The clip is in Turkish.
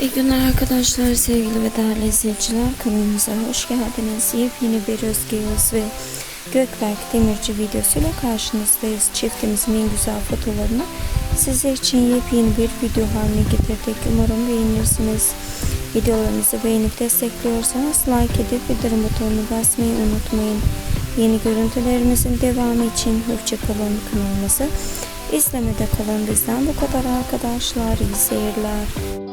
İyi günler arkadaşlar, sevgili ve değerli izleyiciler. Kanalımıza hoş geldiniz. Yepyeni bir Özge Yağız ve Gökberk Demirci videosuyla karşınızdayız. Çiftimizin en güzel fotoğraflarını sizler için yepyeni bir video haline getirdik. Umarım beğenirsiniz. Videolarımızı beğenip destekliyorsanız like edip bildirim butonunu basmayı unutmayın. Yeni görüntülerimizin devamı için hoşçakalın kanalımızı. İzlemede kalın bizden bu kadar arkadaşlar. İyi seyirler.